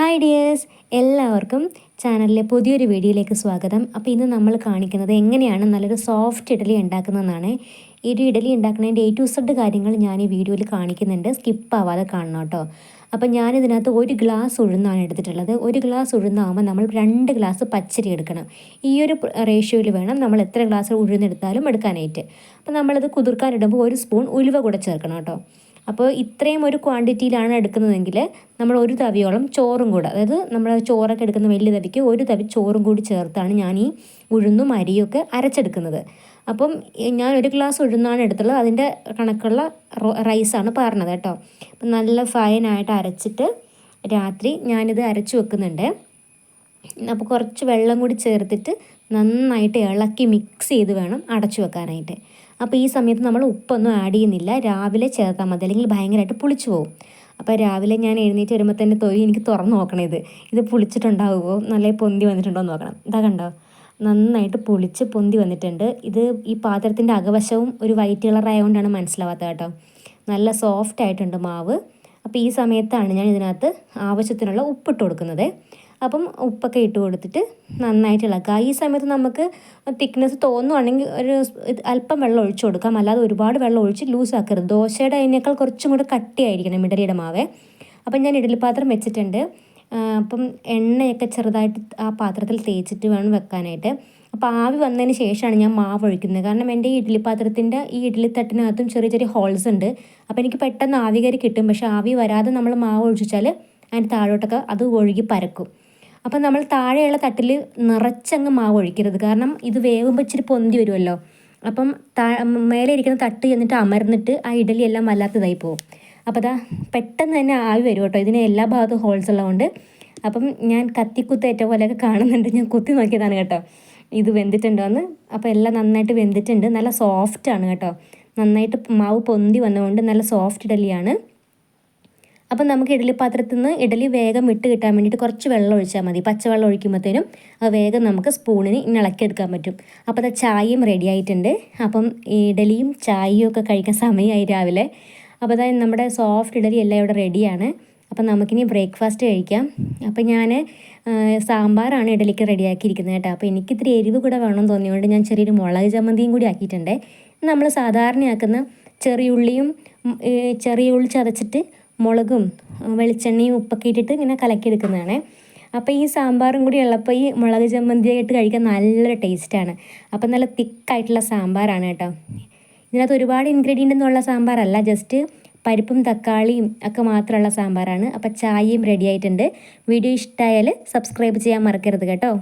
Hi dears എല്ലാവർക്കും ചാനലിലെ പുതിയൊരു വീഡിയോയിലേക്ക് സ്വാഗതം. അപ്പോൾ ഇന്ന് നമ്മൾ കാണിക്കുന്നത് എങ്ങനെയാണ് നല്ലൊരു സോഫ്റ്റ് ഇഡലി ഉണ്ടാക്കുന്നതെന്നാണ്. ഈ ഒരു ഇഡലി ഉണ്ടാക്കുന്നതിന്റെ എ ടു സെഡ് കാര്യങ്ങൾ ഞാൻ ഈ വീഡിയോയിൽ കാണിക്കുന്നുണ്ട്. സ്കിപ്പ് ആവാതെ കാണണം കേട്ടോ. അപ്പോൾ ഞാനിതിനകത്ത് ഒരു ഗ്ലാസ് ഉഴുന്നാണ് എടുത്തിട്ടുള്ളത്. ഒരു ഗ്ലാസ് ഉഴുന്നാകുമ്പോൾ നമ്മൾ രണ്ട് ഗ്ലാസ് പച്ചരി എടുക്കണം. ഈ ഒരു റേഷ്യോയിൽ വേണം നമ്മൾ എത്ര ഗ്ലാസ് ഉഴുന്നെടുത്താലും എടുക്കാനായിട്ട്. അപ്പോൾ നമ്മളത് കുതിർക്കാനിടുമ്പോൾ ഒരു സ്പൂൺ ഉലുവ കൂടെ ചേർക്കണം കേട്ടോ. അപ്പോൾ ഇത്രയും ഒരു ക്വാണ്ടിറ്റിയിലാണ് എടുക്കുന്നതെങ്കിൽ നമ്മൾ ഒരു തവിയോളം ചോറും കൂടെ അതായത് നമ്മൾ ചോറൊക്കെ എടുക്കുന്ന വലിയ തവിക്ക് ഒരു തവി ചോറും കൂടി ചേർത്താണ് ഞാൻ ഈ ഉഴുന്നും അരിയൊക്കെ അരച്ചെടുക്കുന്നത്. അപ്പം ഞാൻ ഒരു ഗ്ലാസ് ഉഴുന്നാണ് എടുത്തുള്ളത് അതിന്റെ കണക്കുള്ള റൈസാണ് പറഞ്ഞത് കേട്ടോ. അപ്പം നല്ല ഫൈനായിട്ട് അരച്ചിട്ട് രാത്രി ഞാനിത് അരച്ചു വെക്കുന്നുണ്ട്. അപ്പോൾ കുറച്ച് വെള്ളം കൂടി ചേർത്തിട്ട് നന്നായിട്ട് ഇളക്കി മിക്സ് ചെയ്ത് വേണം അടച്ചു വെക്കാനായിട്ട്. അപ്പോൾ ഈ സമയത്ത് നമ്മൾ ഉപ്പൊന്നും ആഡ് ചെയ്യുന്നില്ല. രാവിലെ ചേർത്താൽ മതി. അല്ലെങ്കിൽ ഭയങ്കരമായിട്ട് പുളിച്ചു പോകും അപ്പോൾ രാവിലെ ഞാൻ എഴുന്നേറ്റ് വരുമ്പോൾ തന്നെ തൊലി എനിക്ക് തുറന്നു നോക്കണം ഇത്. ഇത് പുളിച്ചിട്ടുണ്ടാവുമോ നല്ല പൊന്തി വന്നിട്ടുണ്ടോ എന്ന് നോക്കണം. ഇതാ കണ്ടോ? നന്നായിട്ട് പൊളിച്ച് പൊന്തി വന്നിട്ടുണ്ട്. ഇത് ഈ പാത്രത്തിന്റെ അകവശവും ഒരു വൈറ്റ് കളർ ആയതുകൊണ്ടാണ് മനസ്സിലാവാത്തത് കേട്ടോ. നല്ല സോഫ്റ്റ് ആയിട്ടുണ്ട് മാവ്. അപ്പോൾ ഈ സമയത്താണ് ഞാൻ ഇതിനകത്ത് ആവശ്യത്തിനുള്ള ഉപ്പിട്ട് കൊടുക്കുന്നത്. അപ്പം ഉപ്പൊക്കെ ഇട്ട് കൊടുത്തിട്ട് നന്നായിട്ട് ഇളക്കുക. ഈ സമയത്ത് നമുക്ക് തിക്നെസ് തോന്നുവാണെങ്കിൽ ഒരു അല്പം വെള്ളം ഒഴിച്ചു കൊടുക്കാം. അല്ലാതെ ഒരുപാട് വെള്ളം ഒഴിച്ച് ലൂസ് ആക്കരുത്. ദോശയുടെ അതിനേക്കാൾ കുറച്ചും കൂടെ കട്ടിയായിരിക്കണം ഇഡലിയുടെ മാവേ. അപ്പം ഞാൻ ഇഡലി പാത്രം വെച്ചിട്ടുണ്ട്. അപ്പം എണ്ണയൊക്കെ ചെറുതായിട്ട് ആ പാത്രത്തിൽ തേച്ചിട്ട് വേണം വെക്കാനായിട്ട്. അപ്പോൾ ആവി വന്നതിന് ശേഷമാണ് ഞാൻ മാവ് ഒഴിക്കുന്നത്. കാരണം എന്റെ ഈ ഇഡ്ഡലി പാത്രത്തിന്റെ ഈ ഇഡ്ഡലി തട്ടിനകത്തും ചെറിയ ചെറിയ ഹോൾസ് ഉണ്ട്. അപ്പോൾ എനിക്ക് പെട്ടെന്ന് ആവി കയറി കിട്ടും. പക്ഷേ ആവി വരാതെ നമ്മൾ മാവ് ഒഴിച്ചാൽ അതിന്റെ താഴോട്ടൊക്കെ അത് ഒഴുകി പരക്കും. അപ്പം നമ്മൾ താഴെയുള്ള തട്ടിൽ നിറച്ചങ്ങ് മാവ് ഒഴിക്കരുത്. കാരണം ഇത് വേവുമ്പോൾ ഇച്ചിരി പൊന്തി വരുമല്ലോ. അപ്പം താ മേലെ ഇരിക്കുന്ന തട്ട് എന്നിട്ട് അമർന്നിട്ട് ആ ഇഡലി എല്ലാം വല്ലാത്തതായി പോകും അപ്പോൾ അതാ പെട്ടെന്ന് തന്നെ ആവി വരും കേട്ടോ. ഇതിന് എല്ലാ ഭാഗത്തും ഹോൾസ് ഉള്ളതുകൊണ്ട്. അപ്പം ഞാൻ കത്തിക്കുത്തേറ്റ പോലെയൊക്കെ കാണുന്നുണ്ട്. ഞാൻ കുത്തി നോക്കിയതാണ് കേട്ടോ. ഇത് വെന്തിട്ടുണ്ടോ എന്ന്. അപ്പോൾ എല്ലാം നന്നായിട്ട് വെന്തിട്ടുണ്ട്. നല്ല സോഫ്റ്റാണ് കേട്ടോ. നന്നായിട്ട് മാവ് പൊന്തി വന്നതുകൊണ്ട് നല്ല സോഫ്റ്റ് ഇഡലിയാണ്. അപ്പം നമുക്ക് ഇഡലി പാത്രത്തിൽ നിന്ന് ഇഡലി വേഗം ഇട്ട് കിട്ടാൻ വേണ്ടിയിട്ട് കുറച്ച് വെള്ളം ഒഴിച്ചാൽ മതി. പച്ചവെള്ളം ഒഴിക്കുമ്പോഴത്തേനും അത് വേഗം നമുക്ക് സ്പൂണിന് ഇളക്കിയെടുക്കാൻ പറ്റും. അപ്പോൾ അത് ചായയും റെഡി ആയിട്ടുണ്ട്. അപ്പം ഇഡലിയും ചായയും ഒക്കെ കഴിക്കാൻ സമയമായി രാവിലെ. അപ്പോൾ അതായത് നമ്മുടെ സോഫ്റ്റ് ഇഡലി എല്ലാം ഇവിടെ റെഡിയാണ് അപ്പം നമുക്കിനി ബ്രേക്ക്ഫാസ്റ്റ് കഴിക്കാം. അപ്പം ഞാൻ സാമ്പാറാണ് ഇഡലിക്ക് റെഡിയാക്കിയിരിക്കുന്നത് കേട്ടോ. അപ്പോൾ എനിക്ക് ഇത്തിരി എരിവ് കൂടെ വേണമെന്ന് തോന്നിയതുകൊണ്ട് ഞാൻ ചെറിയൊരു മുളക് ചമ്മന്തിയും കൂടി ആക്കിയിട്ടുണ്ട്. നമ്മൾ സാധാരണയാക്കുന്ന ചെറിയുള്ളിയും ചെറിയ ഉള്ളി ചതച്ചിട്ട് മുളകും വെളിച്ചെണ്ണയും ഉപ്പൊക്കെ ഇട്ടിട്ട് ഇങ്ങനെ കലക്കിയെടുക്കുന്നതാണ്. അപ്പോൾ ഈ സാമ്പാറും കൂടി ഉള്ളപ്പോൾ ഈ മുളക് ചമ്മന്തിയായിട്ട് കഴിക്കാൻ നല്ലൊരു ടേസ്റ്റാണ് അപ്പം നല്ല തിക്കായിട്ടുള്ള സാമ്പാറാണ് കേട്ടോ. ഇതിനകത്ത് ഒരുപാട് ഇൻഗ്രീഡിയന്റ് എന്നുള്ള സാമ്പാറല്ല ജസ്റ്റ് പരിപ്പും തക്കാളിയും ഒക്കെ മാത്രമുള്ള സാമ്പാറാണ്. അപ്പോൾ ചായയും റെഡി ആയിട്ടുണ്ട്. വീഡിയോ ഇഷ്ടമായാൽ സബ്സ്ക്രൈബ് ചെയ്യാൻ മറക്കരുത് കേട്ടോ.